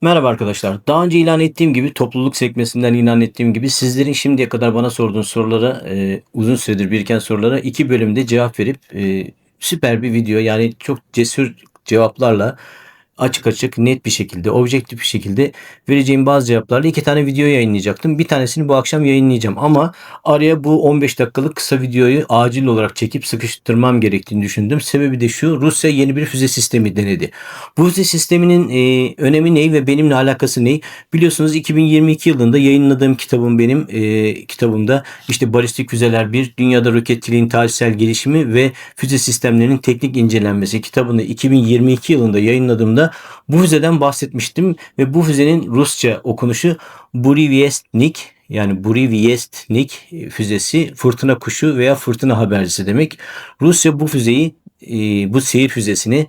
Merhaba arkadaşlar. Daha önce ilan ettiğim gibi topluluk sekmesinden ilan ettiğim gibi sizlerin şimdiye kadar bana sorduğunuz sorulara e, uzun süredir biriken sorulara iki bölümde cevap verip e, süper bir video yani çok cesur cevaplarla açık açık net bir şekilde objektif bir şekilde vereceğim bazı cevaplarla iki tane video yayınlayacaktım. Bir tanesini bu akşam yayınlayacağım ama araya bu 15 dakikalık kısa videoyu acil olarak çekip sıkıştırmam gerektiğini düşündüm. Sebebi de şu Rusya yeni bir füze sistemi denedi. Bu füze sisteminin e, önemi ne ve benimle alakası ne? Biliyorsunuz 2022 yılında yayınladığım kitabım benim e, kitabımda işte balistik füzeler bir dünyada roketçiliğin tarihsel gelişimi ve füze sistemlerinin teknik incelenmesi kitabını 2022 yılında yayınladığımda bu füzeden bahsetmiştim ve bu füzenin Rusça okunuşu Burevestnik yani Burevestnik füzesi fırtına kuşu veya fırtına habercisi demek. Rusya bu füzeyi e, bu seyir füzesini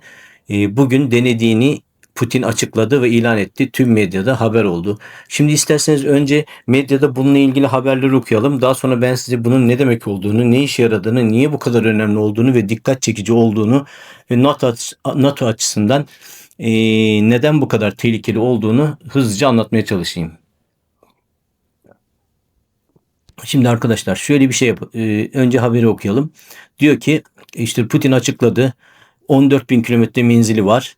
e, bugün denediğini Putin açıkladı ve ilan etti. Tüm medyada haber oldu. Şimdi isterseniz önce medyada bununla ilgili haberleri okuyalım. Daha sonra ben size bunun ne demek olduğunu, ne işe yaradığını, niye bu kadar önemli olduğunu ve dikkat çekici olduğunu ve NATO açısından e, neden bu kadar tehlikeli olduğunu hızlıca anlatmaya çalışayım. Şimdi arkadaşlar şöyle bir şey yap. E, önce haberi okuyalım. Diyor ki işte Putin açıkladı. 14 bin kilometre menzili var.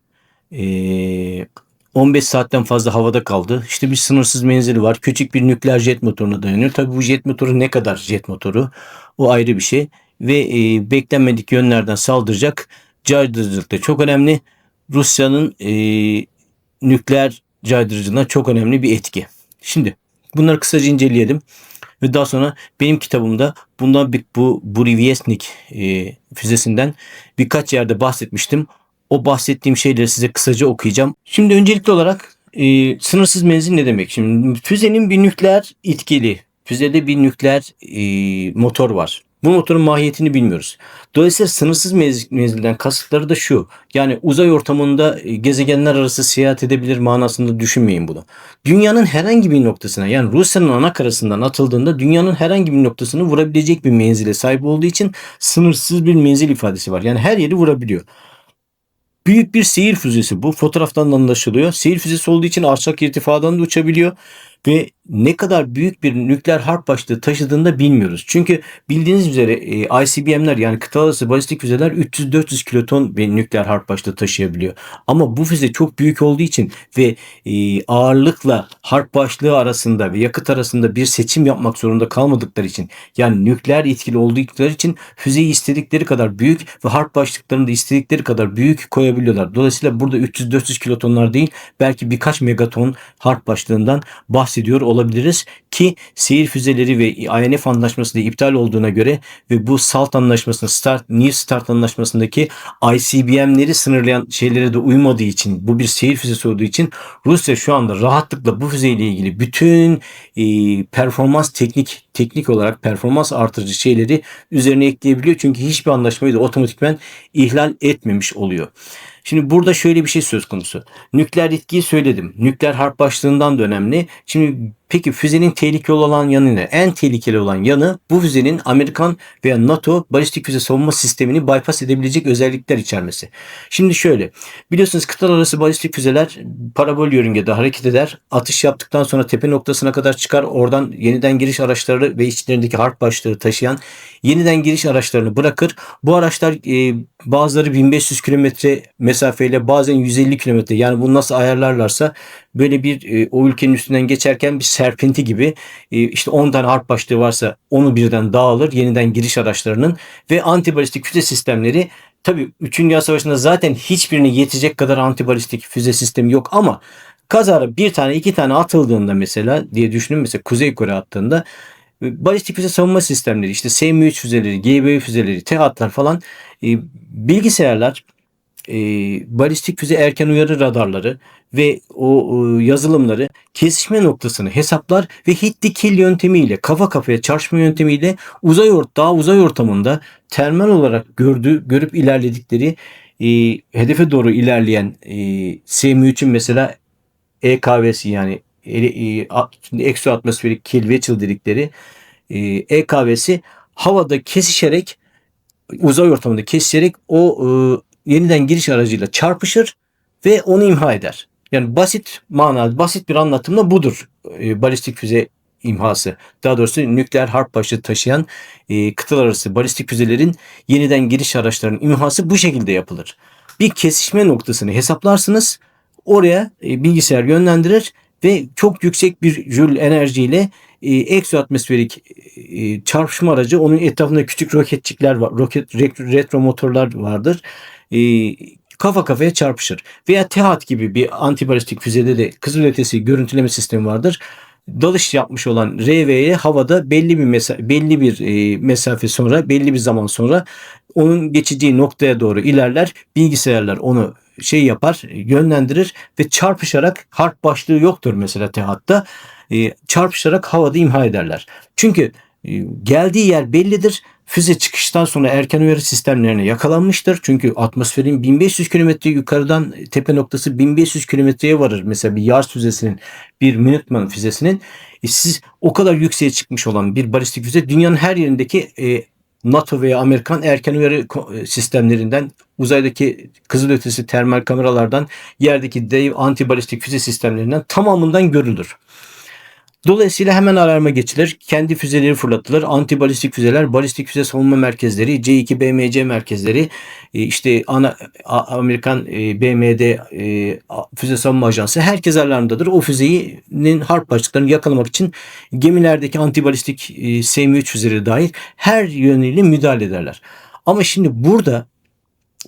E, 15 saatten fazla havada kaldı. İşte bir sınırsız menzili var. Küçük bir nükleer jet motoruna dayanıyor. Tabii bu jet motoru ne kadar jet motoru? O ayrı bir şey. Ve e, beklenmedik yönlerden saldıracak. Caydırıcılık da çok önemli. Rusya'nın e, nükleer caydırıcılığına çok önemli bir etki. Şimdi bunları kısaca inceleyelim. Ve daha sonra benim kitabımda bundan bir, bu Burevestnik e, füzesinden birkaç yerde bahsetmiştim. O bahsettiğim şeyleri size kısaca okuyacağım. Şimdi öncelikli olarak e, sınırsız menzil ne demek? Şimdi füzenin bir nükleer itkili, füzede bir nükleer e, motor var. Bu motorun mahiyetini bilmiyoruz. Dolayısıyla sınırsız menzilden kasıtları da şu. Yani uzay ortamında e, gezegenler arası seyahat edebilir manasında düşünmeyin bunu. Dünyanın herhangi bir noktasına yani Rusya'nın ana karasından atıldığında dünyanın herhangi bir noktasını vurabilecek bir menzile sahip olduğu için sınırsız bir menzil ifadesi var. Yani her yeri vurabiliyor. Büyük bir seyir füzesi bu. Fotoğraftan da anlaşılıyor. Seyir füzesi olduğu için alçak irtifadan da uçabiliyor ve ne kadar büyük bir nükleer harp başlığı taşıdığını da bilmiyoruz. Çünkü bildiğiniz üzere e, ICBM'ler yani kıta arası balistik füzeler 300-400 kiloton bir nükleer harp başlığı taşıyabiliyor. Ama bu füze çok büyük olduğu için ve e, ağırlıkla harp başlığı arasında ve yakıt arasında bir seçim yapmak zorunda kalmadıkları için yani nükleer etkili oldukları için füzeyi istedikleri kadar büyük ve harp başlıklarını da istedikleri kadar büyük koyabiliyorlar. Dolayısıyla burada 300-400 kilotonlar değil belki birkaç megaton harp başlığından bahsediyor olabiliriz ki seyir füzeleri ve INF anlaşması da iptal olduğuna göre ve bu SALT anlaşmasında Start New Start anlaşmasındaki ICBM'leri sınırlayan şeylere de uymadığı için bu bir seyir füzesi olduğu için Rusya şu anda rahatlıkla bu füzeyle ilgili bütün e, performans teknik teknik olarak performans artırıcı şeyleri üzerine ekleyebiliyor. Çünkü hiçbir anlaşmayı da otomatikmen ihlal etmemiş oluyor. Şimdi burada şöyle bir şey söz konusu. Nükleer etkiyi söyledim. Nükleer harp başlığından da önemli. Şimdi Peki füzenin tehlikeli olan yanı ne? En tehlikeli olan yanı bu füzenin Amerikan veya NATO balistik füze savunma sistemini bypass edebilecek özellikler içermesi. Şimdi şöyle biliyorsunuz kıtalar arası balistik füzeler parabol yörüngede hareket eder. Atış yaptıktan sonra tepe noktasına kadar çıkar. Oradan yeniden giriş araçları ve içlerindeki harp başlığı taşıyan yeniden giriş araçlarını bırakır. Bu araçlar e, bazıları 1500 kilometre mesafeyle bazen 150 kilometre yani bunu nasıl ayarlarlarsa böyle bir e, o ülkenin üstünden geçerken bir serpinti gibi e, işte 10 tane harp başlığı varsa onu birden dağılır yeniden giriş araçlarının ve antibalistik füze sistemleri tabi 3. Dünya Savaşı'nda zaten hiçbirine yetecek kadar antibalistik füze sistemi yok ama kazara bir tane iki tane atıldığında mesela diye düşünün mesela Kuzey Kore attığında e, balistik füze savunma sistemleri işte SM-3 füzeleri, GB füzeleri, TEHAT'lar falan e, bilgisayarlar e, balistik füze erken uyarı radarları ve o e, yazılımları kesişme noktasını hesaplar ve hit kill yöntemiyle kafa kafaya çarpma yöntemiyle uzay ort daha uzay ortamında termal olarak gördü görüp ilerledikleri e, hedefe doğru ilerleyen e, SM3'ün mesela EKV'si yani e, e, eksoatmosferik kill vessel dedikleri e, EKV'si havada kesişerek uzay ortamında kesişerek o e, yeniden giriş aracıyla çarpışır ve onu imha eder. Yani basit manada, basit bir anlatımla budur e, balistik füze imhası. Daha doğrusu nükleer harp başlığı taşıyan e, kıtalar arası balistik füzelerin yeniden giriş araçlarının imhası bu şekilde yapılır. Bir kesişme noktasını hesaplarsınız. Oraya e, bilgisayar yönlendirir ve çok yüksek bir jül enerjiyle e, eksoatmosferik e, çarpışma aracı onun etrafında küçük roketçikler var. Roket retro motorlar vardır. E, kafa kafaya çarpışır. Veya TEHAT gibi bir antibalistik füzede de kızılötesi görüntüleme sistemi vardır. Dalış yapmış olan RV'ye havada belli bir mesa belli bir e, mesafe sonra, belli bir zaman sonra onun geçeceği noktaya doğru ilerler. Bilgisayarlar onu şey yapar, yönlendirir ve çarpışarak harp başlığı yoktur mesela TEHAT'ta. E, çarpışarak havada imha ederler. Çünkü e, geldiği yer bellidir. Füze çıkıştan sonra erken uyarı sistemlerine yakalanmıştır. Çünkü atmosferin 1500 kilometre yukarıdan tepe noktası 1500 kilometreye varır. Mesela bir Yars füzesinin, bir Minuteman füzesinin. E siz o kadar yükseğe çıkmış olan bir balistik füze dünyanın her yerindeki e, NATO veya Amerikan erken uyarı e, sistemlerinden, uzaydaki kızılötesi termal kameralardan, yerdeki dev anti balistik füze sistemlerinden tamamından görülür. Dolayısıyla hemen alarma geçilir. Kendi füzeleri fırlatılır. Anti balistik füzeler, balistik füze savunma merkezleri, C2 BMC merkezleri, e, işte ana Amerikan e, BMD e, füze savunma ajansı herkes alarmdadır. O füzenin harp başlıklarını yakalamak için gemilerdeki anti balistik SM-3 füzeleri dahil her yönüyle müdahale ederler. Ama şimdi burada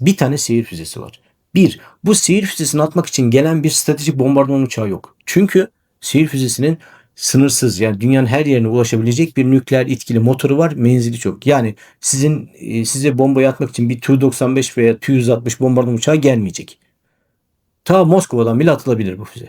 bir tane seyir füzesi var. Bir, bu seyir füzesini atmak için gelen bir stratejik bombardıman uçağı yok. Çünkü seyir füzesinin sınırsız yani dünyanın her yerine ulaşabilecek bir nükleer etkili motoru var. Menzili çok. Yani sizin e, size bombayı atmak için bir Tu-95 veya Tu-160 bombardıman uçağı gelmeyecek. Ta Moskova'dan bile atılabilir bu füze.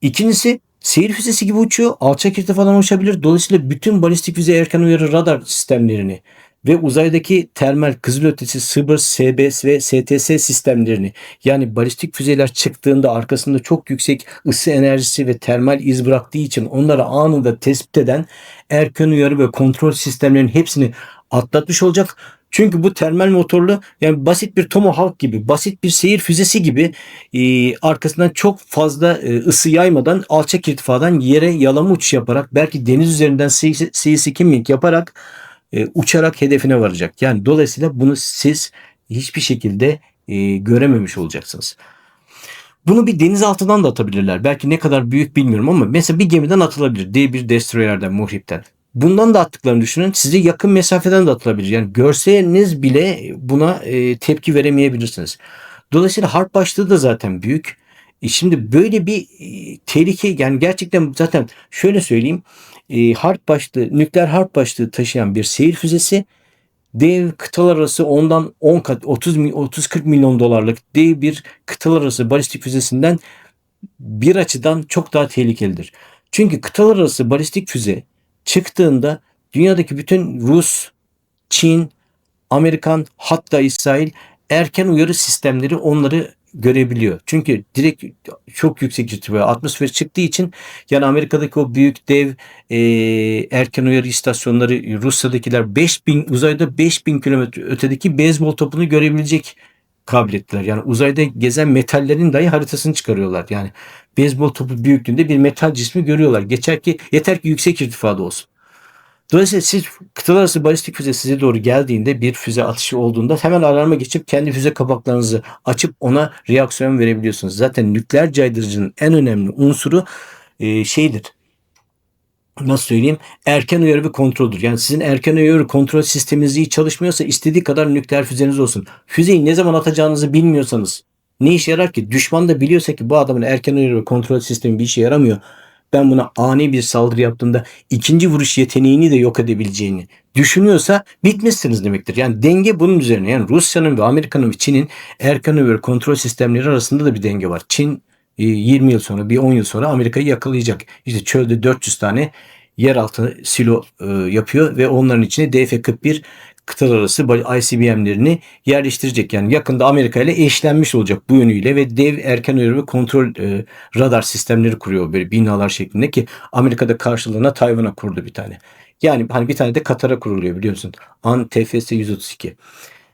İkincisi seyir füzesi gibi uçuyor. Alçak irtifadan uçabilir. Dolayısıyla bütün balistik füze erken uyarı radar sistemlerini ve uzaydaki termal kızılötesi SBIRS, SBS ve STS sistemlerini yani balistik füzeler çıktığında arkasında çok yüksek ısı enerjisi ve termal iz bıraktığı için onları anında tespit eden erken uyarı ve kontrol sistemlerinin hepsini atlatmış olacak. Çünkü bu termal motorlu yani basit bir Tomahawk gibi, basit bir seyir füzesi gibi e, arkasından çok fazla e, ısı yaymadan alçak irtifadan yere yalama uçuş yaparak belki deniz üzerinden C-2 yaparak e, uçarak hedefine varacak. Yani dolayısıyla bunu siz hiçbir şekilde e, görememiş olacaksınız. Bunu bir deniz altından da atabilirler. Belki ne kadar büyük bilmiyorum ama mesela bir gemiden atılabilir. D1 destroyerden, muhripten. Bundan da attıklarını düşünün. Size yakın mesafeden de atılabilir. Yani görseniz bile buna e, tepki veremeyebilirsiniz. Dolayısıyla harp başlığı da zaten büyük. E şimdi böyle bir e, tehlike yani gerçekten zaten şöyle söyleyeyim e, harp başlığı, nükleer harp başlığı taşıyan bir seyir füzesi dev kıtalar arası ondan 10 kat 30 30 40 milyon dolarlık dev bir kıtalar arası balistik füzesinden bir açıdan çok daha tehlikelidir. Çünkü kıtalar arası balistik füze çıktığında dünyadaki bütün Rus, Çin, Amerikan hatta İsrail erken uyarı sistemleri onları görebiliyor. Çünkü direkt çok yüksek irtifa atmosfer çıktığı için yani Amerika'daki o büyük dev e, erken uyarı istasyonları Rusya'dakiler 5000 uzayda 5000 kilometre ötedeki beyzbol topunu görebilecek kabiliyetler. Yani uzayda gezen metallerin dahi haritasını çıkarıyorlar. Yani beyzbol topu büyüklüğünde bir metal cismi görüyorlar. Geçer ki yeter ki yüksek irtifada olsun. Dolayısıyla siz kıtalar arası balistik füze size doğru geldiğinde bir füze atışı olduğunda hemen alarma geçip kendi füze kapaklarınızı açıp ona reaksiyon verebiliyorsunuz. Zaten nükleer caydırıcının en önemli unsuru e, şeydir. Nasıl söyleyeyim? Erken uyarı ve kontroldür. Yani sizin erken uyarı kontrol sisteminiz iyi çalışmıyorsa istediği kadar nükleer füzeniz olsun. Füzeyi ne zaman atacağınızı bilmiyorsanız ne işe yarar ki? Düşman da biliyorsa ki bu adamın erken uyarı kontrol sistemi bir işe yaramıyor ben buna ani bir saldırı yaptığımda ikinci vuruş yeteneğini de yok edebileceğini düşünüyorsa bitmişsiniz demektir. Yani denge bunun üzerine. Yani Rusya'nın ve Amerika'nın ve Çin'in erkan ve kontrol sistemleri arasında da bir denge var. Çin 20 e, yıl sonra bir 10 yıl sonra Amerika'yı yakalayacak. İşte çölde 400 tane yeraltı silo e, yapıyor ve onların içine DF-41 kıtalar arası ICBM'lerini yerleştirecek. Yani yakında Amerika ile eşlenmiş olacak bu yönüyle ve dev erken uyarı ve kontrol e, radar sistemleri kuruyor böyle binalar şeklinde ki Amerika'da karşılığına Tayvan'a kurdu bir tane. Yani hani bir tane de Katar'a kuruluyor biliyorsun. AN TFS 132.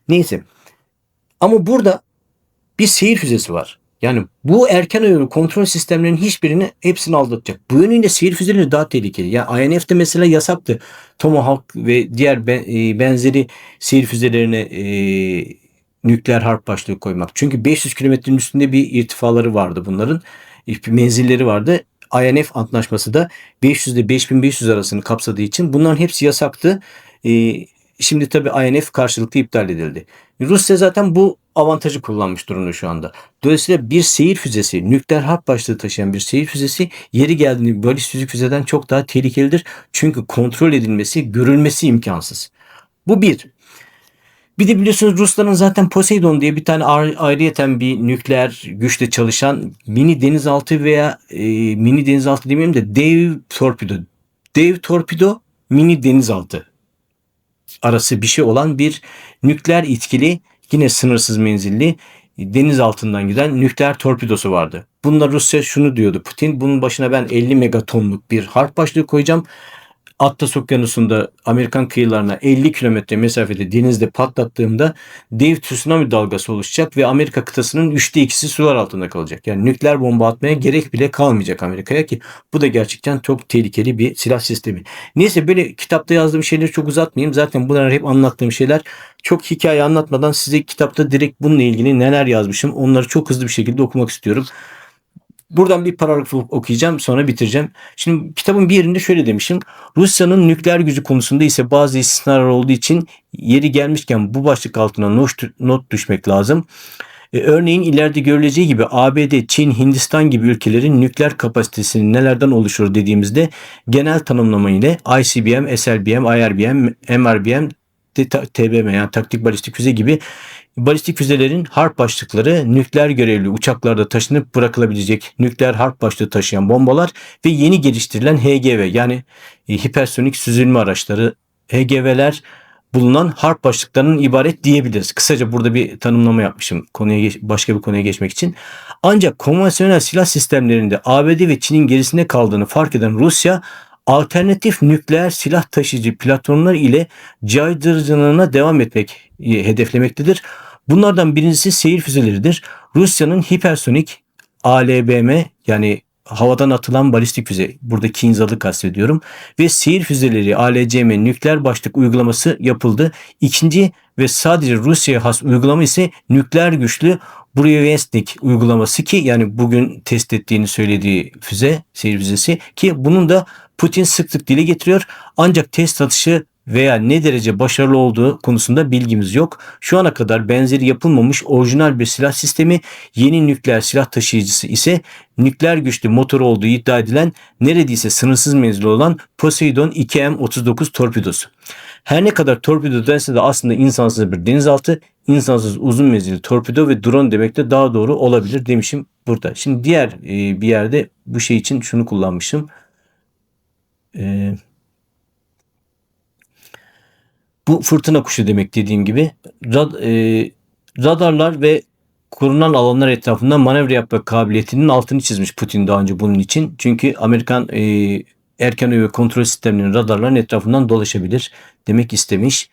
Neyse. Ama burada bir seyir füzesi var. Yani bu erken uyarı kontrol sistemlerinin hiçbirini hepsini aldatacak. Bu yönüyle seyir füzeleri daha tehlikeli. Yani INF'de mesela yasaktı. Tomahawk ve diğer e, benzeri seyir füzelerine e, nükleer harp başlığı koymak. Çünkü 500 kilometrenin üstünde bir irtifaları vardı bunların. Menzilleri vardı. INF antlaşması da 500 ile 5500 arasını kapsadığı için bunların hepsi yasaktı. E, şimdi tabii INF karşılıklı iptal edildi. Rusya zaten bu avantajı kullanmış durumda şu anda. Dolayısıyla bir seyir füzesi, nükleer harp başlığı taşıyan bir seyir füzesi yeri geldiğinde balistik füzeden çok daha tehlikelidir. Çünkü kontrol edilmesi, görülmesi imkansız. Bu bir. Bir de biliyorsunuz Rusların zaten Poseidon diye bir tane ayrı- ayrıyeten bir nükleer güçle çalışan mini denizaltı veya e, mini denizaltı demeyeyim de dev torpido. Dev torpido mini denizaltı arası bir şey olan bir nükleer etkili yine sınırsız menzilli deniz altından giden nükleer torpidosu vardı. Bunda Rusya şunu diyordu Putin. Bunun başına ben 50 megatonluk bir harp başlığı koyacağım. Atlas Okyanusu'nda Amerikan kıyılarına 50 kilometre mesafede denizde patlattığımda dev tsunami dalgası oluşacak ve Amerika kıtasının üçte ikisi sular altında kalacak. Yani nükleer bomba atmaya gerek bile kalmayacak Amerika'ya ki bu da gerçekten çok tehlikeli bir silah sistemi. Neyse böyle kitapta yazdığım şeyleri çok uzatmayayım. Zaten bunlar hep anlattığım şeyler. Çok hikaye anlatmadan size kitapta direkt bununla ilgili neler yazmışım onları çok hızlı bir şekilde okumak istiyorum. Buradan bir paragraf okuyacağım sonra bitireceğim. Şimdi kitabın bir yerinde şöyle demişim. Rusya'nın nükleer gücü konusunda ise bazı istisnalar olduğu için yeri gelmişken bu başlık altına not, düşmek lazım. E, örneğin ileride görüleceği gibi ABD, Çin, Hindistan gibi ülkelerin nükleer kapasitesinin nelerden oluşur dediğimizde genel tanımlama ile ICBM, SLBM, IRBM, MRBM, TBM yani taktik balistik füze gibi balistik füzelerin harp başlıkları nükleer görevli uçaklarda taşınıp bırakılabilecek nükleer harp başlığı taşıyan bombalar ve yeni geliştirilen HGV yani e, hipersonik süzülme araçları HGV'ler bulunan harp başlıklarının ibaret diyebiliriz. Kısaca burada bir tanımlama yapmışım konuya geç, başka bir konuya geçmek için. Ancak konvansiyonel silah sistemlerinde ABD ve Çin'in gerisinde kaldığını fark eden Rusya alternatif nükleer silah taşıyıcı platformlar ile caydırıcılığına devam etmek e, hedeflemektedir. Bunlardan birincisi seyir füzeleridir. Rusya'nın hipersonik ALBM yani havadan atılan balistik füze. Burada Kinzal'ı kastediyorum. Ve seyir füzeleri ALCM nükleer başlık uygulaması yapıldı. İkinci ve sadece Rusya'ya has uygulama ise nükleer güçlü Burevestnik uygulaması ki yani bugün test ettiğini söylediği füze, seyir füzesi ki bunun da Putin sık sık dile getiriyor. Ancak test atışı veya ne derece başarılı olduğu konusunda bilgimiz yok. Şu ana kadar benzeri yapılmamış orijinal bir silah sistemi yeni nükleer silah taşıyıcısı ise nükleer güçlü motor olduğu iddia edilen neredeyse sınırsız menzili olan Poseidon 2M39 torpidosu. Her ne kadar torpido dense de aslında insansız bir denizaltı, insansız uzun menzilli torpido ve drone demek de daha doğru olabilir demişim burada. Şimdi diğer e, bir yerde bu şey için şunu kullanmışım. Eee bu fırtına kuşu demek dediğim gibi. Rad, e, radarlar ve korunan alanlar etrafında manevra yapma kabiliyetinin altını çizmiş Putin daha önce bunun için. Çünkü Amerikan e, erken ve kontrol sistemlerinin radarların etrafından dolaşabilir demek istemiş.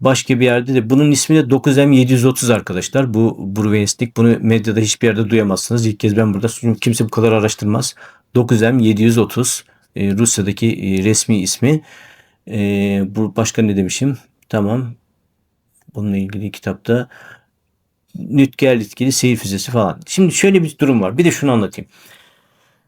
Başka bir yerde de bunun ismi de 9M730 arkadaşlar. Bu Bruvenstik. Bunu medyada hiçbir yerde duyamazsınız. İlk kez ben burada kimse bu kadar araştırmaz. 9M730 e, Rusya'daki e, resmi ismi. Ee, bu başka ne demişim? Tamam. Bununla ilgili kitapta nükleer etkili seyir füzesi falan. Şimdi şöyle bir durum var. Bir de şunu anlatayım.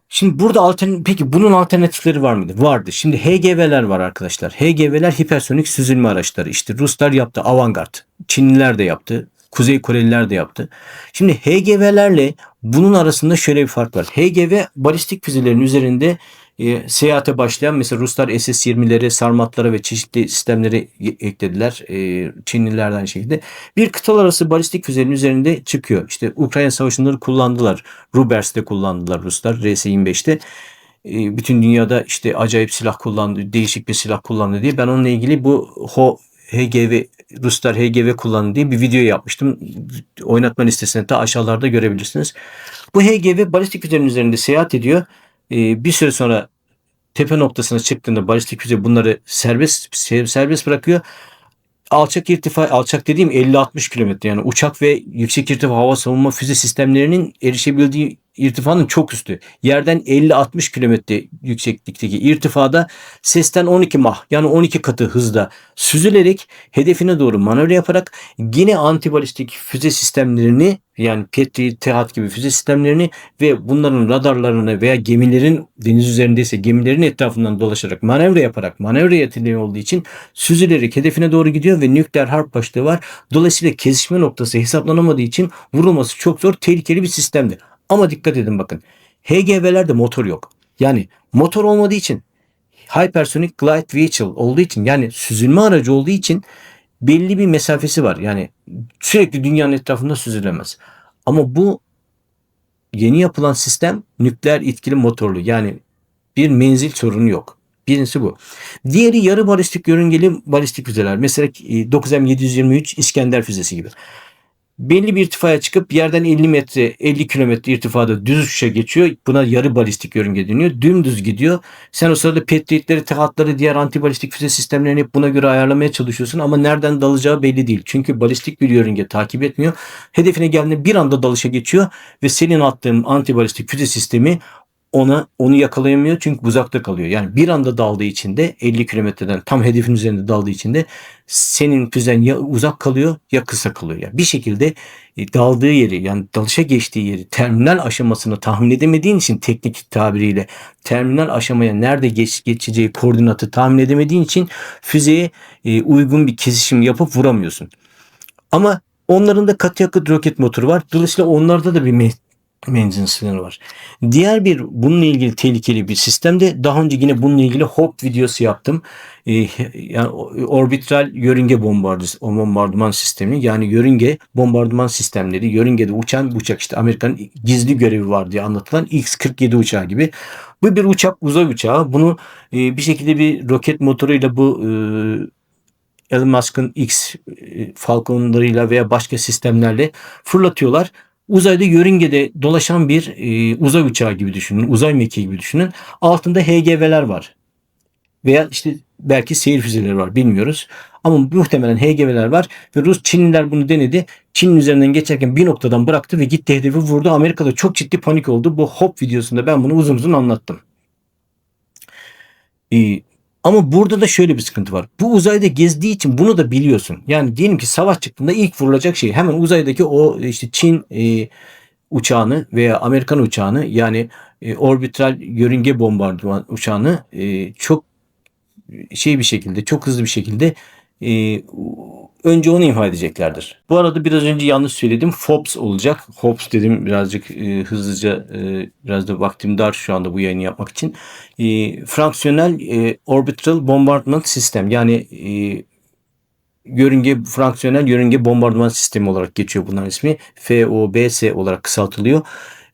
Şimdi burada alternatif peki bunun alternatifleri var mıydı? Vardı. Şimdi HGV'ler var arkadaşlar. HGV'ler hipersonik süzülme araçları. İşte Ruslar yaptı, Avangard. Çinliler de yaptı. Kuzey Koreliler de yaptı. Şimdi HGV'lerle bunun arasında şöyle bir fark var. HGV balistik füzelerin üzerinde e, seyahate başlayan mesela Ruslar SS-20'leri, sarmatlara ve çeşitli sistemleri eklediler. E, Çinliler de aynı şekilde. Bir kıtalar arası balistik füzenin üzerinde çıkıyor. İşte Ukrayna Savaşı'nda kullandılar. Rubers'te kullandılar Ruslar RS-25'te. E, bütün dünyada işte acayip silah kullandı, değişik bir silah kullandı diye ben onunla ilgili bu HO HGV Ruslar HGV kullandı diye bir video yapmıştım. Oynatma listesinde de aşağılarda görebilirsiniz. Bu HGV balistik füzenin üzerinde seyahat ediyor. Ee, bir süre sonra tepe noktasına çıktığında balistik füze bunları serbest serbest bırakıyor. alçak irtifa alçak dediğim 50-60 kilometre yani uçak ve yüksek irtifa hava savunma füze sistemlerinin erişebildiği irtifanın çok üstü. Yerden 50-60 kilometre yükseklikteki irtifada sesten 12 mah yani 12 katı hızda süzülerek hedefine doğru manevra yaparak yine antibalistik füze sistemlerini yani Petri, TEHAT gibi füze sistemlerini ve bunların radarlarını veya gemilerin deniz üzerindeyse gemilerin etrafından dolaşarak manevra yaparak manevra yeteneği olduğu için süzülerek hedefine doğru gidiyor ve nükleer harp başlığı var. Dolayısıyla kesişme noktası hesaplanamadığı için vurulması çok zor, tehlikeli bir sistemdir. Ama dikkat edin bakın. HGV'lerde motor yok. Yani motor olmadığı için Hypersonic Glide Vehicle olduğu için yani süzülme aracı olduğu için belli bir mesafesi var. Yani sürekli dünyanın etrafında süzülemez. Ama bu yeni yapılan sistem nükleer etkili motorlu. Yani bir menzil sorunu yok. Birincisi bu. Diğeri yarı balistik yörüngeli balistik füzeler. Mesela 9M723 İskender füzesi gibi belli bir irtifaya çıkıp yerden 50 metre 50 kilometre irtifada düz uçuşa geçiyor. Buna yarı balistik yörünge deniyor. Dümdüz gidiyor. Sen o sırada petriyetleri, tehatları, diğer antibalistik füze sistemlerini buna göre ayarlamaya çalışıyorsun ama nereden dalacağı belli değil. Çünkü balistik bir yörünge takip etmiyor. Hedefine geldiğinde bir anda dalışa geçiyor ve senin attığın antibalistik füze sistemi ona onu yakalayamıyor çünkü uzakta kalıyor. Yani bir anda daldığı için de 50 kilometreden tam hedefin üzerinde daldığı için de senin füzen ya uzak kalıyor ya kısa kalıyor. Yani bir şekilde e, daldığı yeri yani dalışa geçtiği yeri terminal aşamasını tahmin edemediğin için teknik tabiriyle terminal aşamaya nerede geç, geçeceği koordinatı tahmin edemediğin için füzeye e, uygun bir kesişim yapıp vuramıyorsun. Ama onların da katı yakıt roket motoru var. Dolayısıyla onlarda da bir menzil sınırı var. Diğer bir bununla ilgili tehlikeli bir sistemde daha önce yine bununla ilgili HOP videosu yaptım. Ee, yani orbital yörünge bombardıman sistemi yani yörünge bombardıman sistemleri yörüngede uçan uçak işte Amerika'nın gizli görevi var diye anlatılan X-47 uçağı gibi. Bu bir uçak uzay uçağı. Bunu e, bir şekilde bir roket motoruyla bu e, Elon Musk'ın X e, Falcon'larıyla veya başka sistemlerle fırlatıyorlar uzayda yörüngede dolaşan bir e, uzay uçağı gibi düşünün. Uzay mekiği gibi düşünün. Altında HGV'ler var. Veya işte belki seyir füzeleri var bilmiyoruz. Ama muhtemelen HGV'ler var ve Rus Çinliler bunu denedi. Çin'in üzerinden geçerken bir noktadan bıraktı ve gitti hedefi vurdu. Amerika'da çok ciddi panik oldu. Bu HOP videosunda ben bunu uzun uzun anlattım. Ee, ama burada da şöyle bir sıkıntı var. Bu uzayda gezdiği için bunu da biliyorsun. Yani diyelim ki savaş çıktığında ilk vurulacak şey hemen uzaydaki o işte Çin e, uçağını veya Amerikan uçağını yani e, orbital yörünge bombardıman uçağını e, çok şey bir şekilde çok hızlı bir şekilde e, önce onu imha edeceklerdir. Bu arada biraz önce yanlış söyledim. FOBS olacak. HOPS dedim birazcık e, hızlıca e, biraz da vaktim dar şu anda bu yayını yapmak için. E, fraksiyonel e, Orbital Bombardment System yani e, yörünge fraksiyonel yörünge bombardıman sistemi olarak geçiyor bunların ismi. FOBS olarak kısaltılıyor.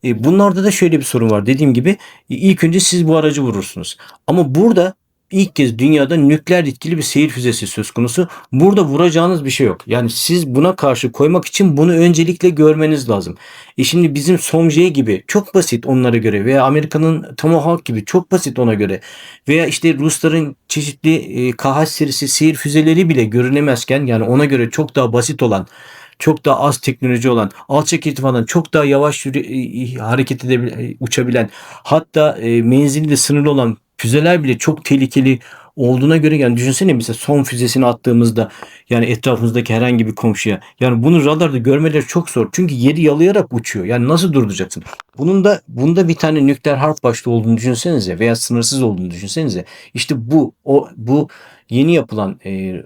E, bunlarda da şöyle bir sorun var. Dediğim gibi ilk önce siz bu aracı vurursunuz. Ama burada ilk kez dünyada nükleer etkili bir seyir füzesi söz konusu. Burada vuracağınız bir şey yok. Yani siz buna karşı koymak için bunu öncelikle görmeniz lazım. E şimdi bizim SOMJ gibi çok basit onlara göre veya Amerika'nın Tomahawk gibi çok basit ona göre veya işte Rusların çeşitli e, KH serisi seyir füzeleri bile görünemezken yani ona göre çok daha basit olan çok daha az teknoloji olan, alçak irtifadan çok daha yavaş yürü, e, hareket edebilen, uçabilen, hatta e, menzili de sınırlı olan füzeler bile çok tehlikeli olduğuna göre yani düşünsene mesela son füzesini attığımızda yani etrafımızdaki herhangi bir komşuya yani bunu radarda görmeleri çok zor. Çünkü yeri yalayarak uçuyor. Yani nasıl durduracaksın? Bunun da bunda bir tane nükleer harp başta olduğunu düşünsenize veya sınırsız olduğunu düşünsenize. İşte bu o bu yeni yapılan e,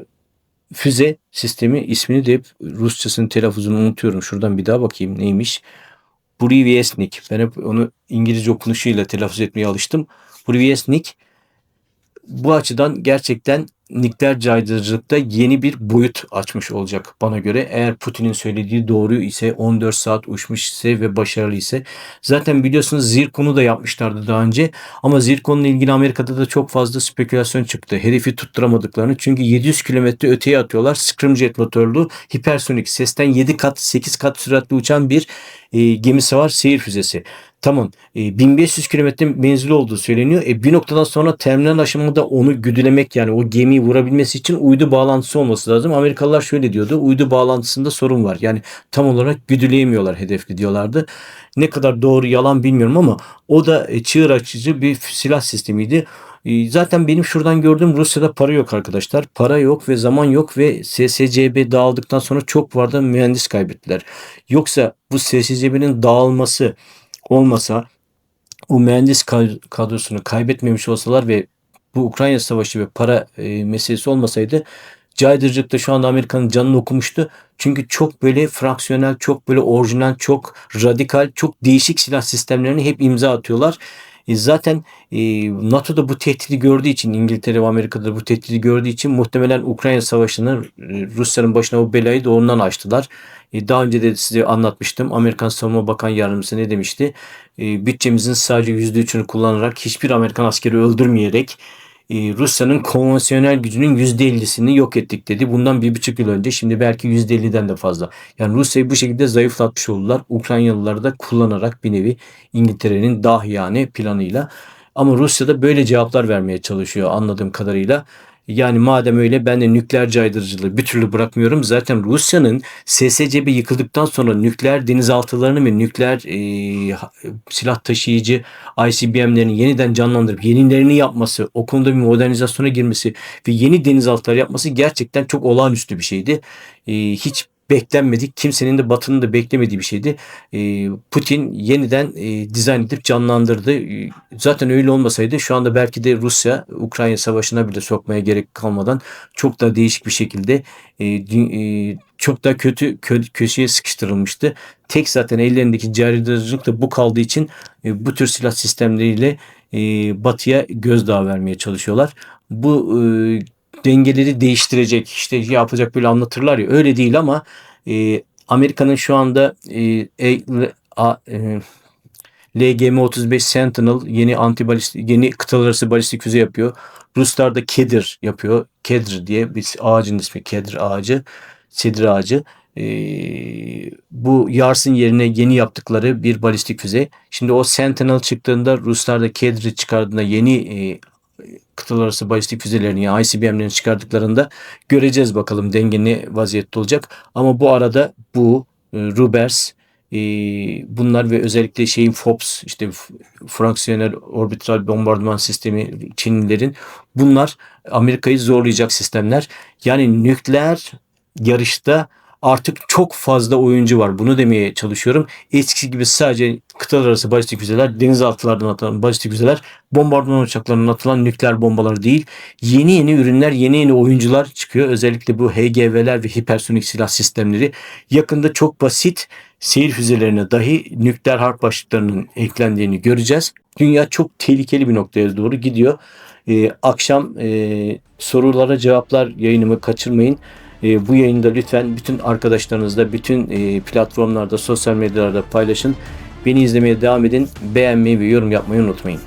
füze sistemi ismini de hep Rusçasının telaffuzunu unutuyorum. Şuradan bir daha bakayım neymiş. Briviesnik. Ben hep onu İngilizce okunuşuyla telaffuz etmeye alıştım. Privyesnik bu açıdan gerçekten nükleer caydırıcılıkta yeni bir boyut açmış olacak bana göre. Eğer Putin'in söylediği doğru ise 14 saat uçmuş ise ve başarılı ise zaten biliyorsunuz Zirkon'u da yapmışlardı daha önce ama Zirkon'la ilgili Amerika'da da çok fazla spekülasyon çıktı. Hedefi tutturamadıklarını çünkü 700 kilometre öteye atıyorlar. Scramjet motorlu hipersonik sesten 7 kat 8 kat süratli uçan bir e, gemisi var seyir füzesi. Tamam. E, 1500 kilometre menzili olduğu söyleniyor. E, bir noktadan sonra terminal aşamada onu güdülemek yani o gemiyi vurabilmesi için uydu bağlantısı olması lazım. Amerikalılar şöyle diyordu. Uydu bağlantısında sorun var. Yani tam olarak güdüleyemiyorlar hedefli diyorlardı. Ne kadar doğru yalan bilmiyorum ama o da e, çığır açıcı bir silah sistemiydi. E, Zaten benim şuradan gördüğüm Rusya'da para yok arkadaşlar. Para yok ve zaman yok ve SSCB dağıldıktan sonra çok vardı mühendis kaybettiler. Yoksa bu SSCB'nin dağılması olmasa o mühendis kad- kadrosunu kaybetmemiş olsalar ve bu Ukrayna Savaşı ve para e, meselesi olmasaydı caydırıcılıkta şu anda Amerika'nın canını okumuştu. Çünkü çok böyle fraksiyonel, çok böyle orijinal, çok radikal, çok değişik silah sistemlerini hep imza atıyorlar. E, zaten e, NATO'da bu tehdidi gördüğü için İngiltere ve Amerika'da bu tehdidi gördüğü için muhtemelen Ukrayna Savaşı'nı e, Rusya'nın başına o belayı da ondan açtılar. E, daha önce de size anlatmıştım. Amerikan Savunma Bakan Yardımcısı ne demişti? E, bütçemizin sadece %3'ünü kullanarak hiçbir Amerikan askeri öldürmeyerek e, Rusya'nın konvansiyonel gücünün %50'sini yok ettik dedi. Bundan bir buçuk yıl önce şimdi belki %50'den de fazla. Yani Rusya'yı bu şekilde zayıflatmış oldular. Ukraynalıları da kullanarak bir nevi İngiltere'nin dahiyane planıyla. Ama Rusya da böyle cevaplar vermeye çalışıyor anladığım kadarıyla. Yani madem öyle ben de nükleer caydırıcılığı bir türlü bırakmıyorum. Zaten Rusya'nın SSCB yıkıldıktan sonra nükleer denizaltılarını ve nükleer e, silah taşıyıcı ICBM'lerini yeniden canlandırıp yenilerini yapması, o konuda bir modernizasyona girmesi ve yeni denizaltılar yapması gerçekten çok olağanüstü bir şeydi. E, hiç beklenmedik. Kimsenin de Batı'nın da beklemediği bir şeydi. E, Putin yeniden e, dizayn edip canlandırdı. E, zaten öyle olmasaydı şu anda belki de Rusya Ukrayna Savaşı'na bile sokmaya gerek kalmadan çok daha değişik bir şekilde e, e, çok daha kötü kö- köşeye sıkıştırılmıştı. Tek zaten ellerindeki caydırıcılık da bu kaldığı için bu tür silah sistemleriyle e, Batı'ya gözdağı vermeye çalışıyorlar. Bu dengeleri değiştirecek işte yapacak böyle anlatırlar ya öyle değil ama e, Amerika'nın şu anda e, e, a- e, LGM-35 Sentinel yeni antibalistik yeni kıtalar arası balistik füze yapıyor. Ruslar da Kedir yapıyor. Kedir diye bir ağacın ismi Kedir ağacı. Sedir ağacı. Ee, bu Yars'ın yerine yeni yaptıkları bir balistik füze. Şimdi o Sentinel çıktığında Ruslar da Kedir'i çıkardığında yeni e, kıtalar arası balistik füzelerini yani ICBM'lerini çıkardıklarında göreceğiz bakalım denge ne vaziyette olacak. Ama bu arada bu e, Rubers e, bunlar ve özellikle şeyin FOBS işte fraksiyonel orbital bombardıman sistemi Çinlilerin bunlar Amerika'yı zorlayacak sistemler. Yani nükleer yarışta artık çok fazla oyuncu var. Bunu demeye çalışıyorum. Eskisi gibi sadece kıtalar arası balistik füzeler, denizaltılardan atılan balistik füzeler, bombardıman uçaklarından atılan nükleer bombalar değil. Yeni yeni ürünler, yeni yeni oyuncular çıkıyor. Özellikle bu HGV'ler ve hipersonik silah sistemleri. Yakında çok basit seyir füzelerine dahi nükleer harp başlıklarının eklendiğini göreceğiz. Dünya çok tehlikeli bir noktaya doğru gidiyor. Ee, akşam e, sorulara cevaplar yayınımı kaçırmayın. E, bu yayında lütfen bütün arkadaşlarınızla, bütün e, platformlarda, sosyal medyalarda paylaşın. Beni izlemeye devam edin. Beğenmeyi ve yorum yapmayı unutmayın.